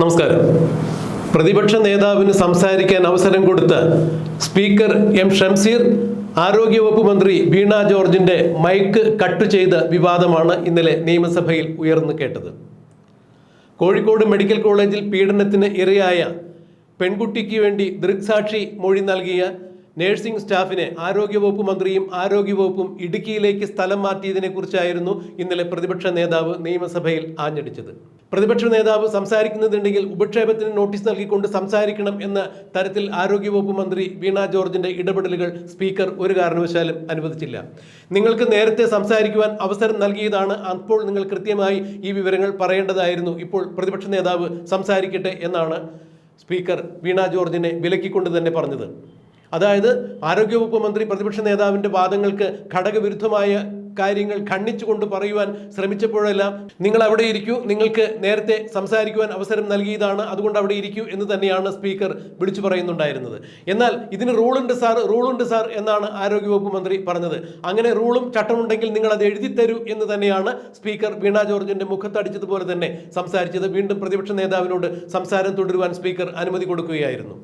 നമസ്കാരം. പ്രതിപക്ഷ നേതാവിന് സംസാരിക്കാൻ അവസരം കൊടുത്ത സ്പീക്കർ എം ഷംസീർ ആരോഗ്യവകുപ്പ് മന്ത്രി വീണ ജോർജിന്റെ മൈക്ക് കട്ട് ചെയ്ത വിവാദമാണ് ഇന്നലെ നിയമസഭയിൽ ഉയർന്നു കേട്ടത്. കോഴിക്കോട് മെഡിക്കൽ കോളേജിൽ പീഡനത്തിന് ഇരയായ പെൺകുട്ടിക്ക് വേണ്ടി ദൃക്സാക്ഷി മൊഴി നൽകിയ നഴ്സിംഗ് സ്റ്റാഫിനെ ആരോഗ്യവകുപ്പ് മന്ത്രിയും ആരോഗ്യവകുപ്പും ഇടുക്കിയിലേക്ക് സ്ഥലം മാറ്റിയതിനെ കുറിച്ചായിരുന്നു ഇന്നലെ പ്രതിപക്ഷ നേതാവ് നിയമസഭയിൽ ആഞ്ഞടിച്ചത്. പ്രതിപക്ഷ നേതാവ് സംസാരിക്കുന്നതുണ്ടെങ്കിൽ ഉപക്ഷേപത്തിന് നോട്ടീസ് നൽകിക്കൊണ്ട് സംസാരിക്കണം എന്ന തരത്തിൽ ആരോഗ്യവകുപ്പ് മന്ത്രി വീണ ജോർജിന്റെ ഇടപെടലുകൾ സ്പീക്കർ ഒരു കാരണവശാലും അനുവദിച്ചില്ല. നിങ്ങൾക്ക് നേരത്തെ സംസാരിക്കുവാൻ അവസരം നൽകിയതാണ് അപ്പോൾ നിങ്ങൾ കൃത്യമായി ഈ വിവരങ്ങൾ പറയേണ്ടതായിരുന്നു. ഇപ്പോൾ പ്രതിപക്ഷ നേതാവ് സംസാരിക്കട്ടെ എന്നാണ് സ്പീക്കർ വീണ ജോർജിനെ വിലക്കിക്കൊണ്ട് തന്നെ പറഞ്ഞത്. അതായത് ആരോഗ്യവകുപ്പ് മന്ത്രി പ്രതിപക്ഷ നേതാവിന്റെ വാദങ്ങൾക്ക് ഘടകവിരുദ്ധമായ കാര്യങ്ങൾ ഖണ്ഡിച്ചുകൊണ്ട് പറയുവാൻ ശ്രമിച്ചപ്പോഴെല്ലാം നിങ്ങൾ അവിടെ ഇരിക്കൂ. നിങ്ങൾക്ക് നേരത്തെ സംസാരിക്കുവാൻ അവസരം നൽകിയതാണ്. അതുകൊണ്ട് അവിടെ ഇരിക്കൂ എന്ന് തന്നെയാണ് സ്പീക്കർ വിളിച്ചു പറയുന്നുണ്ടായിരുന്നത്. എന്നാൽ ഇതിന് റൂളുണ്ട് സാർ റൂളുണ്ട് സാർ എന്നാണ് ആരോഗ്യവകുപ്പ് മന്ത്രി പറഞ്ഞത്. അങ്ങനെ റൂളും ചട്ടമുണ്ടെങ്കിൽ നിങ്ങൾ അത് എഴുതി തരൂ എന്ന് തന്നെയാണ് സ്പീക്കർ വീണ ജോർജിന്റെ മുഖത്തടിച്ചതുപോലെ തന്നെ സംസാരിച്ചത്. വീണ്ടും പ്രതിപക്ഷ നേതാവിനോട് സംസാരം തുടരുവാൻ സ്പീക്കർ അനുമതി കൊടുക്കുകയായിരുന്നു.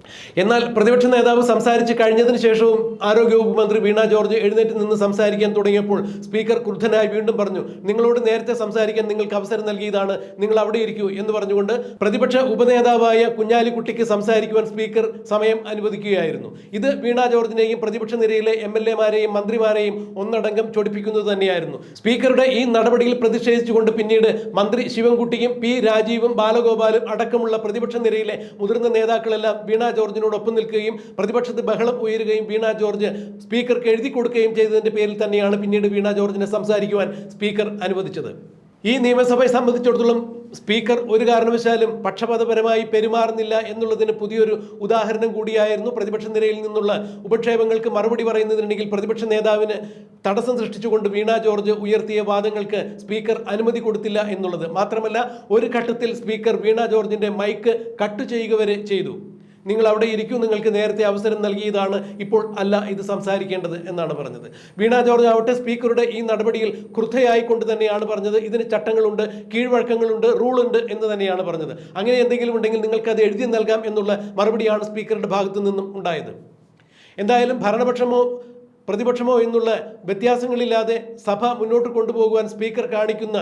എന്നാൽ പ്രതിപക്ഷ നേതാവ് സംസാരിച്ച് കഴിഞ്ഞതിന് ശേഷവും ആരോഗ്യവകുപ്പ് മന്ത്രി വീണ ജോർജ് എഴുന്നേറ്റ് നിന്ന് സംസാരിക്കാൻ തുടങ്ങിയപ്പോൾ സ്പീക്കർ ക്രുദ്ധനായി വീണ്ടും പറഞ്ഞു നിങ്ങളോട് നേരത്തെ സംസാരിക്കാൻ നിങ്ങൾക്ക് അവസരം നൽകിയതാണ് നിങ്ങൾ അവിടെ ഇരിക്കൂ എന്ന് പറഞ്ഞുകൊണ്ട് പ്രതിപക്ഷ ഉപനേതാവായ കുഞ്ഞാലിക്കുട്ടിക്ക് സംസാരിക്കുവാൻ സ്പീക്കർ സമയം അനുവദിക്കുകയായിരുന്നു. ഇത് വീണ ജോർജിനെയും പ്രതിപക്ഷ നിരയിലെ എം എൽ എമാരെയും മന്ത്രിമാരെയും ഒന്നടങ്കം ചൊടിപ്പിക്കുന്നത് തന്നെയായിരുന്നു. സ്പീക്കറുടെ ഈ നടപടിയിൽ പ്രതിഷേധിച്ചുകൊണ്ട് പിന്നീട് മന്ത്രി ശിവൻകുട്ടിയും പി രാജീവും ബാലഗോപാലും അടക്കമുള്ള പ്രതിപക്ഷ നിരയിലെ മുതിർന്ന നേതാക്കളെല്ലാം വീണ ജോർജിനോടൊപ്പം നിൽക്കുകയും പ്രതിപക്ഷത്ത് ബഹളം ഉയരുകയും വീണ ജോർജ് സ്പീക്കർക്ക് എഴുതി കൊടുക്കുകയും ചെയ്തതിന്റെ പേരിൽ തന്നെയാണ് പിന്നീട് വീണ ജോർജിനെ സംസാരിക്കുവാൻ സ്പീക്കർ അനുവദിച്ചത്. ഈ നിയമസഭയെ സംബന്ധിച്ചിടത്തോളം സ്പീക്കർ ഒരു കാരണവശാലും പക്ഷപാതപരമായി പെരുമാറുന്നില്ല എന്നുള്ളതിന് പുതിയൊരു ഉദാഹരണം കൂടിയായിരുന്നു പ്രതിപക്ഷ നിരയിൽ നിന്നുള്ള ഉപക്ഷേപങ്ങൾക്ക് മറുപടി പറയുന്നതിനുണ്ടെങ്കിൽ പ്രതിപക്ഷ നേതാവിന് തടസ്സം സൃഷ്ടിച്ചുകൊണ്ട് വീണ ജോർജ് ഉയർത്തിയ വാദങ്ങൾക്ക് സ്പീക്കർ അനുമതി കൊടുത്തില്ല എന്നുള്ളത് മാത്രമല്ല ഒരു ഘട്ടത്തിൽ സ്പീക്കർ വീണ ജോർജിന്റെ മൈക്ക് കട്ട് ചെയ്യുക വരെ ചെയ്തു. നിങ്ങൾ അവിടെ ഇരിക്കും നിങ്ങൾക്ക് നേരത്തെ അവസരം നൽകിയതാണ് ഇപ്പോൾ അല്ല ഇത് സംസാരിക്കേണ്ടത് എന്നാണ് പറഞ്ഞത്. വീണ ജോർജ് ആവട്ടെ സ്പീക്കറുടെ ഈ നടപടിയിൽ കൃത്യയായിക്കൊണ്ട് തന്നെയാണ് പറഞ്ഞത്. ഇതിന് ചട്ടങ്ങളുണ്ട് കീഴ്വഴക്കങ്ങളുണ്ട് റൂളുണ്ട് എന്ന് തന്നെയാണ് പറഞ്ഞത്. അങ്ങനെ എന്തെങ്കിലും ഉണ്ടെങ്കിൽ നിങ്ങൾക്ക് അത് എഴുതി നൽകാം എന്നുള്ള മറുപടിയാണ് സ്പീക്കറുടെ ഭാഗത്തു നിന്നും ഉണ്ടായത്. എന്തായാലും ഭരണപക്ഷമോ പ്രതിപക്ഷമോ എന്നുള്ള വ്യത്യാസങ്ങളില്ലാതെ സഭ മുന്നോട്ട് കൊണ്ടുപോകുവാൻ സ്പീക്കർ കാണിക്കുന്ന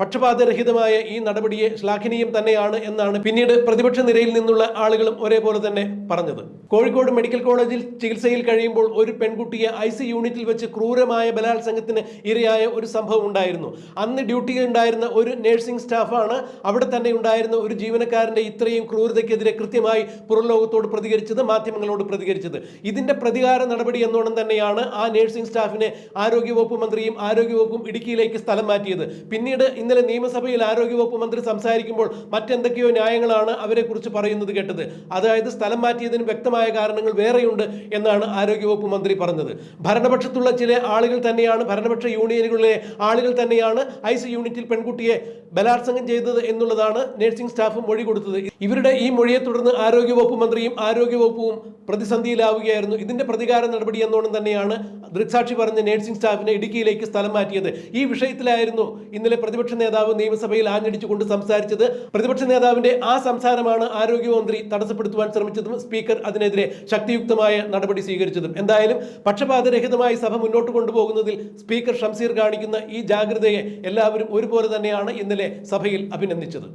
പക്ഷപാതരഹിതമായ ഈ നടപടിയെ ശ്ലാഘനീയം തന്നെയാണ് എന്നാണ് പിന്നീട് പ്രതിപക്ഷ നിരയിൽ നിന്നുള്ള ആളുകളും ഒരേപോലെ തന്നെ പറഞ്ഞത്. കോഴിക്കോട് മെഡിക്കൽ കോളേജിൽ ചികിത്സയിൽ കഴിയുമ്പോൾ ഒരു പെൺകുട്ടിയെ ഐ സി യൂണിറ്റിൽ വെച്ച് ക്രൂരമായ ബലാത്സംഗത്തിന് ഇരയായ ഒരു സംഭവം ഉണ്ടായിരുന്നു. അന്ന് ഡ്യൂട്ടിയിൽ ഉണ്ടായിരുന്ന ഒരു നഴ്സിംഗ് സ്റ്റാഫാണ് അവിടെ തന്നെ ഉണ്ടായിരുന്ന ഒരു ജീവനക്കാരന്റെ ഇത്രയും ക്രൂരതയ്ക്കെതിരെ കൃത്യമായി പുറംലോകത്തോട് പ്രതികരിച്ചത് മാധ്യമങ്ങളോട് പ്രതികരിച്ചത്. ഇതിന്റെ പ്രതികാര നടപടി എന്നോണം തന്നെയാണ് ആ നഴ്സിംഗ് സ്റ്റാഫിനെ ആരോഗ്യവകുപ്പ് മന്ത്രിയും ആരോഗ്യവകുപ്പും ഇടുക്കിയിലേക്ക് സ്ഥലം മാറ്റിയത്. പിന്നീട് ഇന്നലെ നിയമസഭയിൽ ആരോഗ്യവകുപ്പ് മന്ത്രി സംസാരിക്കുമ്പോൾ മറ്റെന്തൊക്കെയോ ന്യായങ്ങളാണ് അവരെക്കുറിച്ച് പറയുന്നത് കേട്ടത്. അതായത് സ്ഥലം മാറ്റിയതിന് വ്യക്തമായ കാരണങ്ങൾ വേറെയുണ്ട് എന്നാണ് ആരോഗ്യവകുപ്പ് മന്ത്രി പറഞ്ഞത്. ഭരണപക്ഷത്തുള്ള ചില ആളുകൾ തന്നെയാണ് ഭരണപക്ഷ യൂണിയനുകളിലെ ആളുകൾ തന്നെയാണ് ഐ യൂണിറ്റിൽ പെൺകുട്ടിയെ ബലാത്സംഗം ചെയ്തത് എന്നുള്ളതാണ് നഴ്സിംഗ് സ്റ്റാഫ് മൊഴി കൊടുത്തത്. ഇവരുടെ ഈ മൊഴിയെ തുടർന്ന് ആരോഗ്യവകുപ്പ് മന്ത്രിയും ആരോഗ്യവകുപ്പും പ്രതിസന്ധിയിലാവുകയായിരുന്നു. ഇതിന്റെ പ്രതികാര നടപടി എന്നോണം തന്നെയാണ് ദൃക്സാക്ഷി പറഞ്ഞ നഴ്സിംഗ് സ്റ്റാഫിനെ ഇടുക്കിയിലേക്ക് സ്ഥലം മാറ്റിയത്. ഈ വിഷയത്തിലായിരുന്നു ഇന്നലെ പ്രതിപക്ഷ നേതാവ് നിയമസഭയിൽ ആഞ്ഞടിച്ചുകൊണ്ട് സംസാരിച്ചത് പ്രതിപക്ഷ നേതാവിന്റെ ആ സംസാരമാണ് ആരോഗ്യമന്ത്രി തടസ്സപ്പെടുത്തുവാൻ ശ്രമിച്ചതും സ്പീക്കർ അതിനെതിരെ ശക്തിയുക്തമായ നടപടി സ്വീകരിച്ചതും. എന്തായാലും പക്ഷപാതരഹിതമായി സഭ മുന്നോട്ട് കൊണ്ടുപോകുന്നതിൽ സ്പീക്കർ ഷംസീർ കാണിക്കുന്ന ഈ ജാഗ്രതയെ എല്ലാവരും ഒരുപോലെ തന്നെയാണ് ഇന്നലെ സഭയിൽ അഭിനന്ദിച്ചത്.